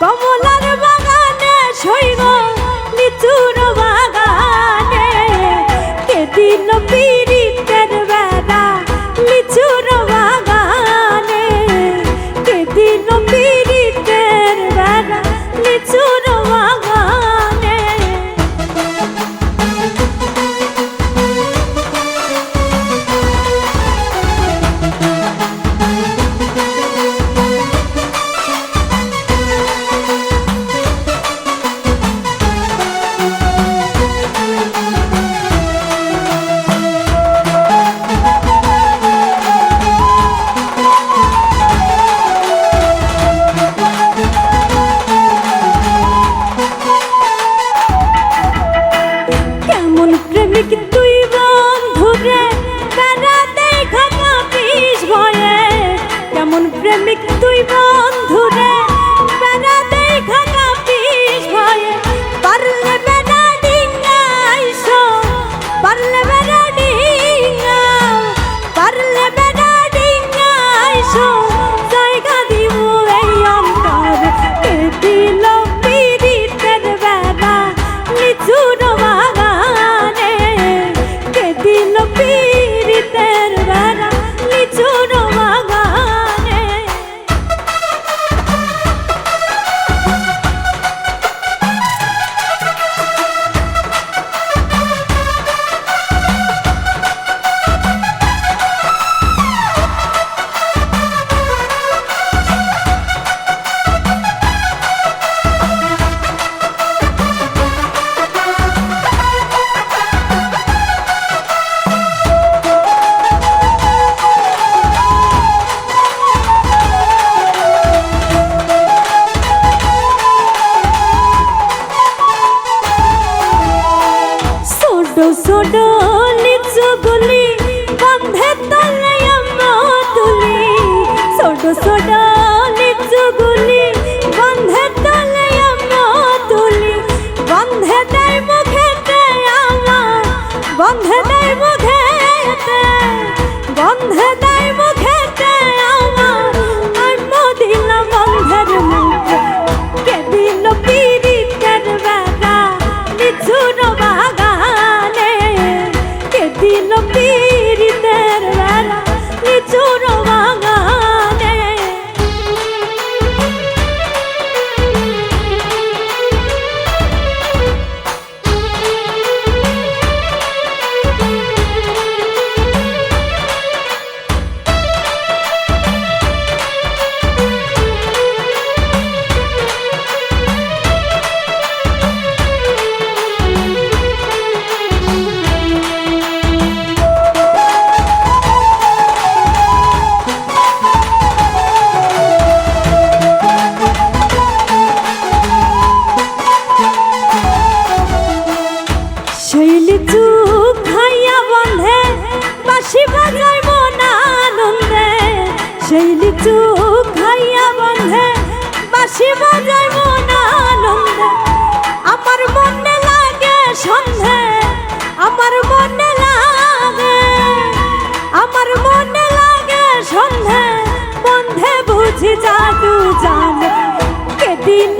কমলার বাগানে শৈব লিচুর বাগানে। কে দিল পিড়িতের jodoh সন্ধে জাদু জান কে দিল